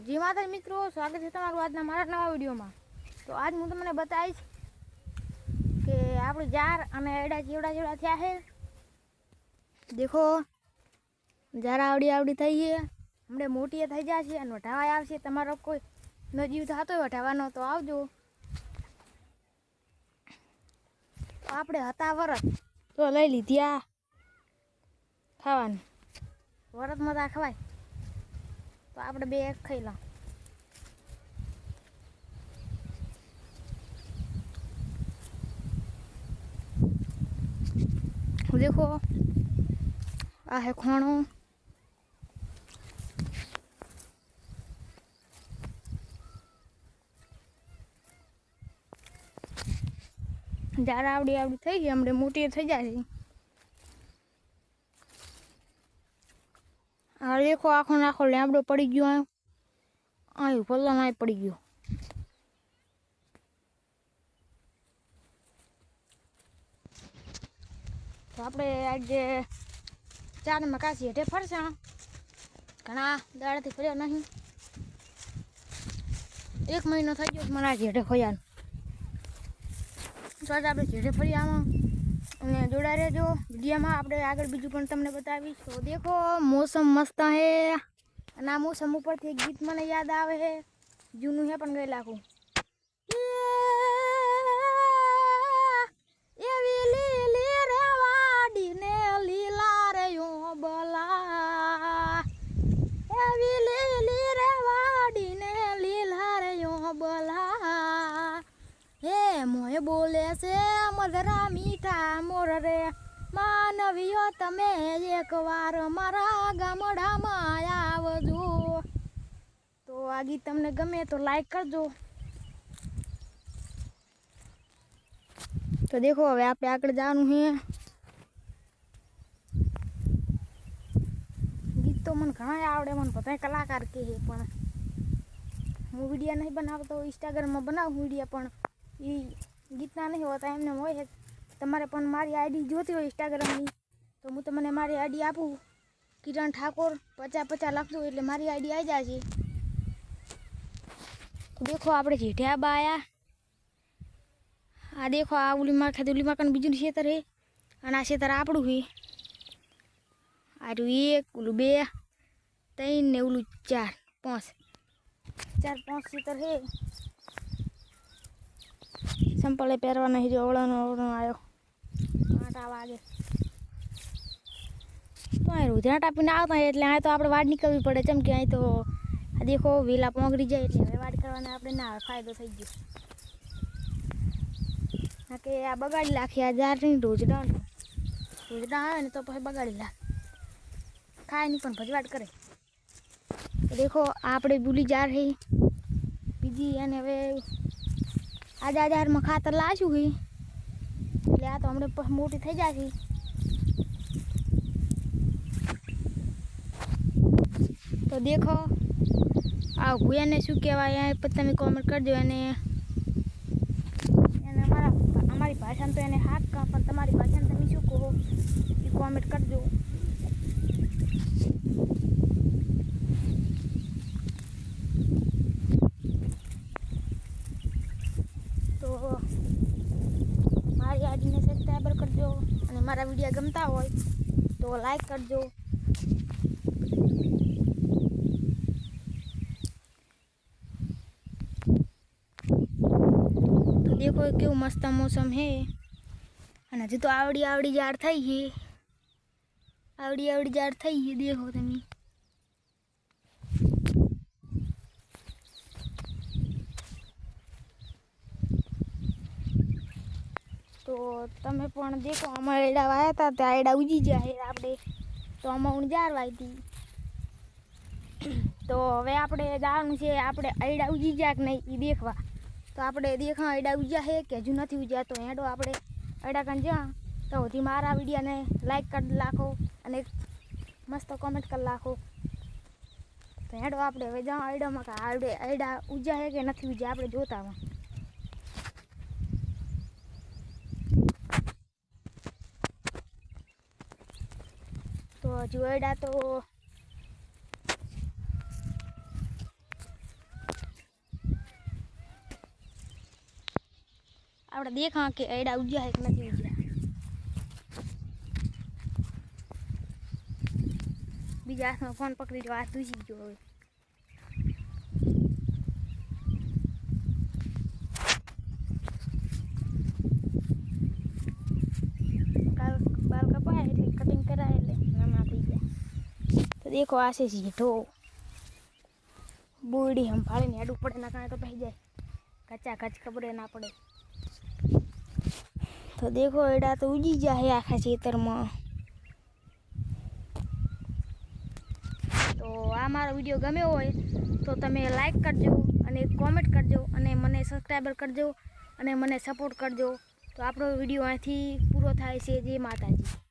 જી માતા મિત્રો, સ્વાગત છે તમારું આજના મારા નવા વિડીયોમાં. તો આજ હું તમને બતાવીશ કે આપણે જાર અને એડા ચેવડા ચેવડા થયા છે. દેખો, જાર આવડી આવડી થઈ છે. હમણે મોટી થઈ છે અને વઢાવા આવશે. તમારો કોઈ નો જીવ થતો હોય, વઢાવાનો તો આવજો. આપણે હતા વરત. તો લઈ લીધી આ ખાવાની. વરતમાં તો ખવાય. તો આપણે બે એક ખાઈ લઉં देखो आ है खाणो જ્યારે આવડી આવડી થઈ ગઈ હમણાં મોટી થઈ જાય છે આ દેખો, આખો નાખો લેમડો પડી ગયો અહીં અહીં પલ્લો આવી પડી ગયો. તો આપણે આજે ચારમાં કાશી હેઠે ફરશે ઘણા દાડાથી ફર્યા નહીં. એક મહિનો થઈ ગયો મને આજે હેઠે ફર્યાનું. તો આજે આપણે હેઠે ફર્યામાં અને જોડા રહેજો. વિડીયામાં આપણે આગળ બીજું પણ તમને બતાવીશ. તો દેખો, મોસમ મસ્ત હે. અને આ મોસમ ઉપરથી એક ગીત મને યાદ આવે છે જૂનું હે પણ ગઈ લાખું. મોય બોલે છે મધરા મીઠા મોર રે. માનવીઓ, તમે એકવાર મારા ગામડામાં આવજો. તો આ ગીત તમને ગમે તો લાઈક કરજો. તો દેખો, હવે આપણે આગળ જવાનું છે. ગીત તો મને ઘણા આવડે, મને બધા કલાકાર કહે પણ હું વિડીયા નહીં બનાવતો ઇન્સ્ટાગ્રામમાં બનાવું વિડીયા, પણ એ ગીતના નહીં હોતા, એમને હોય તમારે પણ મારી આઈડી જોતી હોય ઇન્સ્ટાગ્રામની તો હું તમને મારી આઈડી આપું. કિરણ ઠાકોર, પચાસ પચાસ લખજો એટલે મારી આઈડી આવી જાય છે દેખો આપણે જેઠિયા બા આયા આ દેખો, આ ઉલીમાં ખાતે ઉલીમાં બીજું ખેતર હે. અને આ ખેતર આપણું હે. આરું એક, ઓલું બે, ત્રણ ને ઓલું ચાર, પાંચ. ચાર, પાંચ ખેતર હે. સંપલે પહેરવાના હે જો અવળાનો અવળાનો આવ્યો. આટા વાગે. તો અહીં રુધરા ટાપીને આવતા એટલે અહીં તો આપણે વાડ નીકળવી પડે. કેમ કે અહીં તો દેખો, વેલા પોંગડી જાય એટલે હવે વાડ કરવાને આપણે ના ફાયદો થઈ ગયો. કે આ બગાડી નાખી, આ જારની રોજડા રોજડા આવે ને તો પછી બગાડી નાખે. ખાય નહીં પણ ભજવાટ કરે. દેખો, આપણે ભૂલી જાર રહી બીજી અને હવે આજે આજે હારમાં ખાતર લાશું હે. એટલે આ તો હમણાં મોટી થઈ જશે. તો દેખો, આ ભૂયાને શું કહેવાય એ પછી તમે કોમેન્ટ કરજો અને એને અમારા અમારી ભાષામાં તો એને હાક પણ તમારી ભાષામાં તમે શું કહો, એ કોમેન્ટ કરજો તો મારી આઈડીને સબસ્ક્રાઈબર કરજો અને મારા વીડિયો ગમતા હોય તો લાઈક કરજો. તો દેખો કેવું મસ્ત મોસમ હે. અને હજી તો આવડી આવડી ઝાડ થઈ છે આવડી આવડી ઝાડ થઈ છે દેખો તમે. તો તમે પણ દેખો અમારે એડા વાયા હતા ત્યાં એડા ઉજી જાય આપણે. તો આમાં ઊંઝાર વાવી હતી તો હવે આપણે જવાનું છે, આપણે એડા ઉજી ગયા કે નહીં એ દેખવા. તો આપણે દેખા એડા ઉજ્યા છે કે હજુ નથી ઉજ્યા, તો હેડો આપણે એડા કાન જ્યાં તો હજી મારા વિડીયોને લાઈક કરી નાખો અને મસ્ત કોમેન્ટ કરી નાખો. તો હેડો આપણે હવે જાઓ આયડામાં કે આવડે આયડા ઉજ્યા છે કે નથી ઉજ્યા, આપણે જોતા જોયડા તો આપણે દેખા કે એડા ઉજ્યા કે નથી ઉજ્યા. બીજા હાથમાં ફોન પકડી જો હાથ દૂજી ગયો હવે. દેખો આ છે સીધો. બોડી સંભાળીને હેડું પડે ના કારણે તો પહી જાય. કચા કચ ખબર ના પડે. તો દેખો એડા તો ઉજી જાય આખા ખેતરમાં. તો આ મારો વીડિયો ગમ્યો હોય તો તમે લાઈક કરજો અને કોમેન્ટ કરજો અને મને સબસ્ક્રાઈબર કરજો અને મને સપોર્ટ કરજો. તો આપણો વીડિયો અહીંથી પૂરો થાય છે. જય માતાજી.